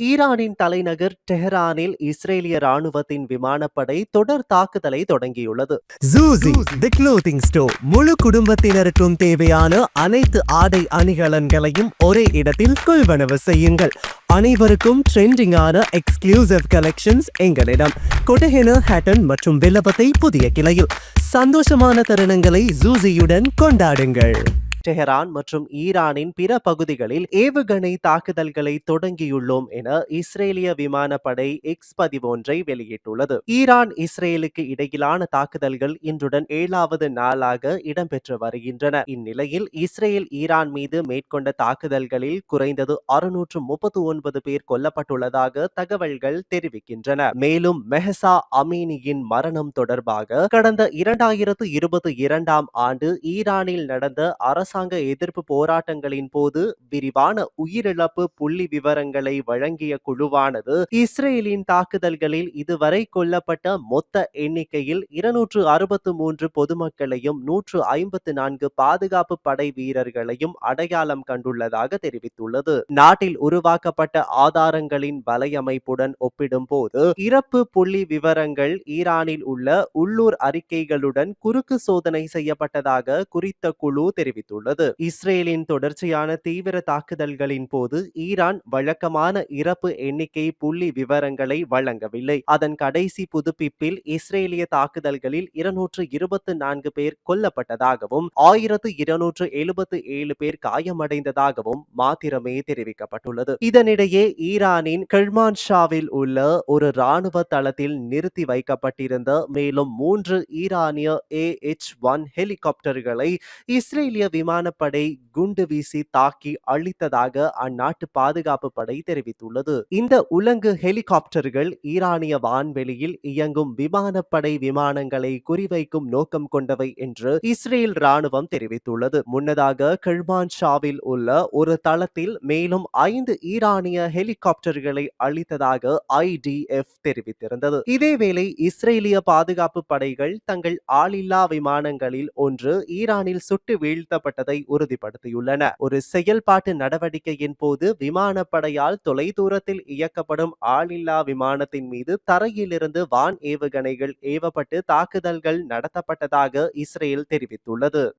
ஈரானின் தலைநகர் டெஹரானில் இஸ்ரேலிய ராணுவத்தின் விமானப்படை தொடர் தாக்குதலை தொடங்கியுள்ளது. ஜூசி தி க்ளோத்திங் ஸ்டோர் முழு குடும்பத்தினருக்கும் தேவையான அனைத்து ஆடை அணிகலன்களையும் ஒரே இடத்தில் கொள்வனவு செய்யுங்கள். அனைவருக்கும் ட்ரெண்டிங்கான எக்ஸ்க்ளூசிவ் கலெக்ஷன்ஸ் எங்களிடம். கொட்டஹென ஹேட்டன் மற்றும் வில்லபத்தை புதிய கிளையில். சந்தோஷமான தருணங்களை ஜூசியுடன் கொண்டாடுங்கள். டெஹரான் மற்றும் ஈரானின் பிற பகுதிகளில் ஏவுகணை தாக்குதல்களை தொடங்கியுள்ளோம் என இஸ்ரேலிய விமானப்படை எக்ஸ் பதிவொன்றை வெளியிட்டுள்ளது. ஈரான் இஸ்ரேலுக்கு இடையிலான தாக்குதல்கள் இன்றுடன் ஏழாவது நாளாக இடம்பெற்று வருகின்றன. இந்நிலையில் இஸ்ரேல் ஈரான் மீது மேற்கொண்ட தாக்குதல்களில் குறைந்தது அறுநூற்று முப்பத்தி ஒன்பது பேர் கொல்லப்பட்டுள்ளதாக தகவல்கள் தெரிவிக்கின்றன. மேலும் மெஹசா அமீனியின் மரணம் தொடர்பாக கடந்த இரண்டாயிரத்து இருபத்தி இரண்டாம் ஆண்டு ஈரானில் நடந்த அரசு அரசாங்க எதிர்ப்பு போராட்டங்களின் போது விரிவான உயிரிழப்பு புள்ளி விவரங்களை வழங்கிய குழுவானது இஸ்ரேலின் தாக்குதல்களில் இதுவரை கொல்லப்பட்ட மொத்த எண்ணிக்கையில் இருநூற்று அறுபத்து மூன்று பொதுமக்களையும் நூற்று ஐம்பத்து நான்கு பாதுகாப்பு படை வீரர்களையும் அடையாளம் கண்டுள்ளதாக தெரிவித்துள்ளது. நாட்டில் உருவாக்கப்பட்ட ஆதாரங்களின் வலையமைப்புடன் ஒப்பிடும்போது இறப்பு புள்ளி விவரங்கள் ஈரானில் உள்ள உள்ளூர் அறிக்கைகளுடன் குறுக்கு சோதனை செய்யப்பட்டதாக குறித்த குழு தெரிவித்துள்ளது. உள்ளது இஸ்ரேலின் தொடர்ச்சியான தீவிர தாக்குதல்களின் போது ஈரான் வழக்கமான இறப்பு எண்ணிக்கை புள்ளி விவரங்களை வழங்கவில்லை. அதன் கடைசி புதுப்பிப்பில் இஸ்ரேலிய தாக்குதல்களில் இருநூற்று இருபத்தி நான்கு பேர் கொல்லப்பட்டதாகவும் ஆயிரத்து இருநூற்று எழுபத்து ஏழு பேர் காயமடைந்ததாகவும் மாத்திரமே தெரிவிக்கப்பட்டுள்ளது. இதனிடையே ஈரானின் கெர்மான்ஷாவில் உள்ள ஒரு ராணுவ தளத்தில் நிறுத்தி வைக்கப்பட்டிருந்த மேலும் மூன்று ஈரானிய ஏ எச் ஒன் ஹெலிகாப்டர்களை இஸ்ரேலிய விமான விமானப்படை குண்டு வீசி தாக்கி அழித்ததாக அந்நாட்டு பாதுகாப்பு படை தெரிவித்துள்ளது. இந்த உலங்கு ஹெலிகாப்டர்கள் ஈரானிய வான்வெளியில் இயங்கும் விமானப்படை விமானங்களை குறிவைக்கும் நோக்கம் கொண்டவை என்று இஸ்ரேல் ராணுவம் தெரிவித்துள்ளது. முன்னதாக கெர்மான் ஷாவில் உள்ள ஒரு தளத்தில் மேலும் ஐந்து ஈரானிய ஹெலிகாப்டர்களை அழித்ததாக ஐடிஎஃப் தெரிவித்திருந்தது. இதேவேளை இஸ்ரேலிய பாதுகாப்பு படைகள் தங்கள் ஆளில்லா விமானங்களில் ஒன்று ஈரானில் சுட்டு வீழ்த்தப்பட்டதை உறுதிப்படுத்தியுள்ளன. ஒரு செயல்பாட்டு நடவடிக்கையின் போது விமானப்படையால் தொலைதூரத்தில் இயக்கப்படும் ஆளில்லா விமானத்தின் மீது தரையிலிருந்து வான் ஏவுகணைகள் ஏவப்பட்டு தாக்குதல்கள் நடத்தப்பட்டதாக இஸ்ரேல் தெரிவித்துள்ளது.